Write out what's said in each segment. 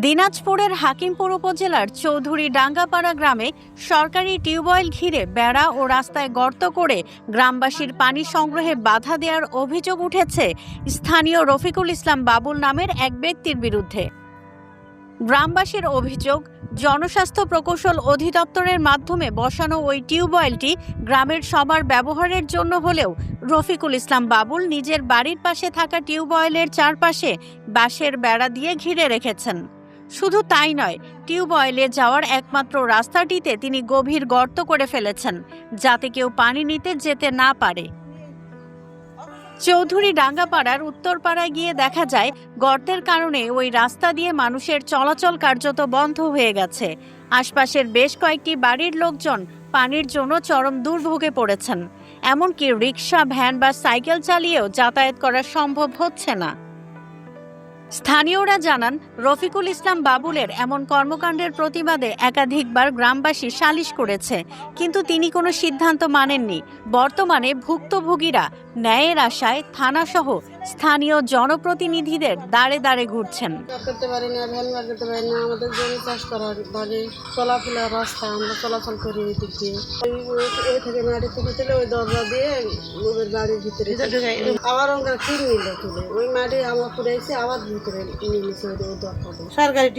দিনাজপুরের হাকিমপুর উপজেলার চৌধুরী ডাঙ্গাপাড়া গ্রামে সরকারি টিউবওয়েল ঘিরে বেড়া ও রাস্তায় গর্ত করে গ্রামবাসীর পানি সংগ্রহে বাধা দেওয়ার অভিযোগ উঠেছে স্থানীয় রফিকুল ইসলাম বাবুল নামের এক ব্যক্তির বিরুদ্ধে। গ্রামবাসীর অভিযোগ জনস্বাস্থ্য প্রকৌশল অধিদপ্তরের মাধ্যমে বসানো ওই টিউবওয়েলটি গ্রামের সবার ব্যবহারের জন্য হলেও রফিকুল ইসলাম বাবুল নিজের বাড়ির পাশে থাকা টিউবওয়েলের চারপাশে বাঁশের বেড়া দিয়ে ঘিরে রেখেছেন। শুধু তাই নয়, টিউবওয়েলে যাওয়ার একমাত্র রাস্তাটিতে তিনি গভীর গর্ত করে ফেলেছেন, যাতে কেউ পানি নিতে যেতে না পারে। চৌধুরী ডাঙ্গাপাড়ার উত্তরপাড়ায় গিয়ে দেখা যায়, গর্তের কারণে ওই রাস্তা দিয়ে মানুষের চলাচল কার্যত বন্ধ হয়ে গেছে। আশপাশের বেশ কয়েকটি বাড়ির লোকজন পানির জন্য চরম দুর্ভোগে পড়েছেন। এমনকি রিক্সা ভ্যান বা সাইকেল চালিয়েও যাতায়াত করা সম্ভব হচ্ছে না। স্থানীয়রা জানান, রফিকুল ইসলাম বাবুলের এমন কর্মকাণ্ডের প্রতিবাদে একাধিকবার গ্রামবাসী সালিশ করেছে, কিন্তু তিনি কোনো সিদ্ধান্ত মানেননি। বর্তমানে ভুক্তভোগীরা ন্যায়ের আশায় থানাসহ স্থানীয় জনপ্রতিনিধিদের দাঁড়ে দাঁড়ে ঘুরছেন। করতে পারি না ভ্যান বার করতে পারি না আমাদের জমি চাষ করার বাড়ি চলাফেরার রাস্তা আমরা চলাচল করি এই দিক দিয়ে ওই- থেকে তুলে তুলে ওই দরজা দিয়ে ওদের বাড়ির ভিতরে আবার নিল তুলে ওই মাটি আমরা পুরাইছি আবার ভিতরে নিয়ে নিছে ওই দরজা সরকারি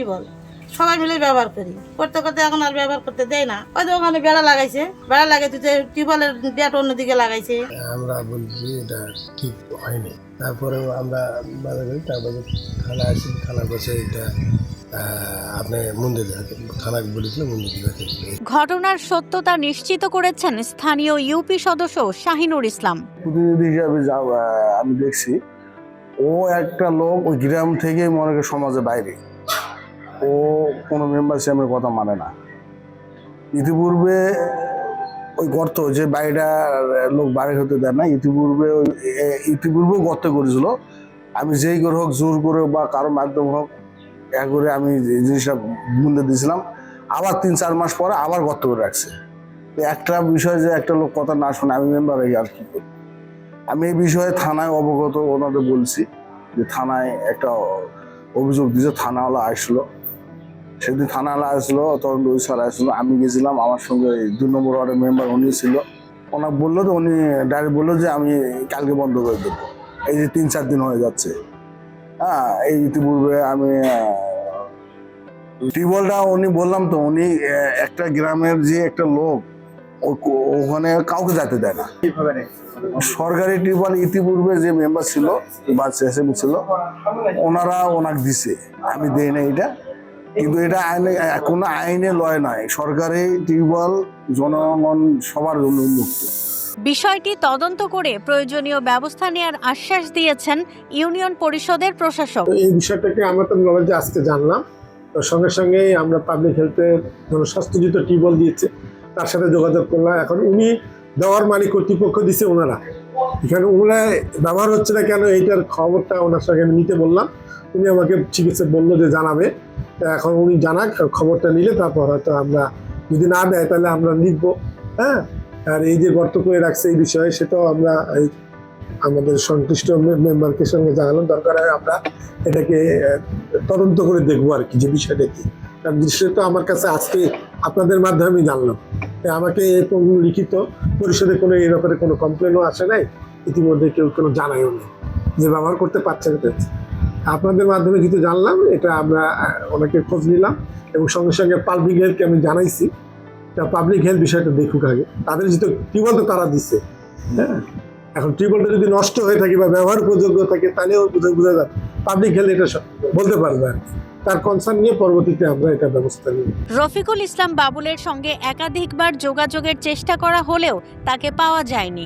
সবাই মিলে ব্যবহার করি। করতে করতে এখন আর ব্যবহার করতে দেয় না। ওই ওখানে বেড়া লাগাইছে। বেড়া লাগাইছে যে টিউবওয়েলের ডেট অন্যদিকে লাগাইছে। আমরা বলছি এটা ঠিক হয়নি। তারপরেও আমরা বাধা করি তারপরে থানা আসি থানা বসে এটা ঘটনার সত্যতা নিশ্চিত করেছেন স্থানীয় ইউপি সদস্য শাহিনুর ইসলাম। প্রতিনিধি হিসাবে আমি দেখছি ও একটা লোক ওই গ্রাম থেকে মনে করে সমাজের বাইরে। ও কোনো মেম্বার সিএমের কথা মানে না। ইতিপূর্বে ওই গর্ত যে বাড়িটা লোক বাড়ি হতে দেয় না, ইতিপূর্বে ওই ইতিপূর্বেও গর্ত করেছিল। আমি যেই করে হোক, জোর করে বা কারও মাধ্যম হোক, এ করে আমি জিনিসটা মূল্য দিয়েছিলাম, আবার তিন চার মাস পরে আবার গর্ত করে রাখছে। একটা বিষয় যে একটা লোক কথা না শুনে আমি মেম্বার হয়ে আর কি করি আমি এই বিষয়ে থানায় অবগত ওনাদের বলছি যে থানায় একটা অভিযোগ দিয়েছে, থানাওয়ালা আসলো। সেদিন থানাওয়ালা আসলো তখন ওই স্যার আসলো আমি গেছিলাম আমার সঙ্গে দুই নম্বর ওয়ার্ডের মেম্বার উনি ছিল। ওনাকে বলল তো উনি ডাইরেক্ট বলল যে আমি কালকে বন্ধ করে দেবো। এই যে তিন চার দিন হয়ে যাচ্ছে। হ্যাঁ এই ইতিপূর্বে আমি টিউবওয়েলটা উনি বললাম তো উনি একটা গ্রামের যে একটা লোক ওখানে কাউকে যেতে দেয় না। সরকারি টিউবওয়েল ইতিপূর্বে যে মেম্বার ছিল বা ছিল ওনারা ওনাকে দিছে। আমি দেই না এটা। কিন্তু এটা আইনে কোনো আইনে লয় নয় সরকারি টিউবওয়েল জনগণ সবার জন্য উন্মুক্ত। বিষয়টি তদন্ত করে প্রয়োজনীয় ব্যবস্থা নেওয়ার আশ্বাস দিয়েছেন ইউনিয়ন পরিষদের প্রশাসক। এই বিষয়টাকে আমরা তো নলেজে আজকে জানলাম। তো সঙ্গে সঙ্গেই আমরা পাবলিক হেলথের জনস্বাস্থ্যযুক্ত টিউবওয়েল দিয়েছে। তার সাথে যোগাযোগ করলাম। এখন উনি দেওয়ার মালিক কর্তৃপক্ষ দিছে ওনারা। এখানে ওনারা ব্যবহার হচ্ছে না কেন? এইটার খবরটা ওনার সঙ্গে নিতে বললাম। উনি আমাকে চিকিৎসক বলল যে জানাবে। এখন উনি জানাক, খবরটা নিলে তারপর হয়তো আমরা যদি না দেয় তাহলে আমরা লিখব হ্যাঁ? আর এই যে গর্ত করে রাখছে এই বিষয়ে, সেটাও আমরা এই আমাদের সংশ্লিষ্ট মেম্বারকে সঙ্গে জানালাম দরকার হয়। আমরা এটাকে তদন্ত করে দেখব আর কি, যে বিষয়টা কি। কারণ বিষয়টা আমার কাছে আজকে আপনাদের মাধ্যমে আমি জানলাম আমাকে এরকম লিখিত পরিষদে কোনো, এই ব্যাপারে কোনো কমপ্লেনও আসে নাই। ইতিমধ্যে কেউ কোনো জানায়ও নেই। যে ব্যবহার করতে পারছে না। আপনাদের মাধ্যমে কিছু জানলাম, এটা আমরা ওনাকে খোঁজ নিলাম এবং সঙ্গে সঙ্গে পাবলিক হেলথকে আমি জানাইছি। তা পাবলিক হেলথ বিষয়টা দেখুক আগে। তাদের যেহেতু টিউবওয়েল তো তারা দিচ্ছে হ্যাঁ? এখন টিউবওয়েলটা যদি নষ্ট হয়ে থাকে বা ব্যবহার উপযোগ্য থাকে তাহলেও বুঝে, বোঝা যায় পাবলিক হেলথ এটা বলতে পারবে আর। তার কনসার্ন নিয়ে পরবর্তীতে আমরা এটা ব্যবস্থা নিই রফিকুল ইসলাম বাবুলের সঙ্গে একাধিকবার যোগাযোগের চেষ্টা করা হলেও তাকে পাওয়া যায়নি।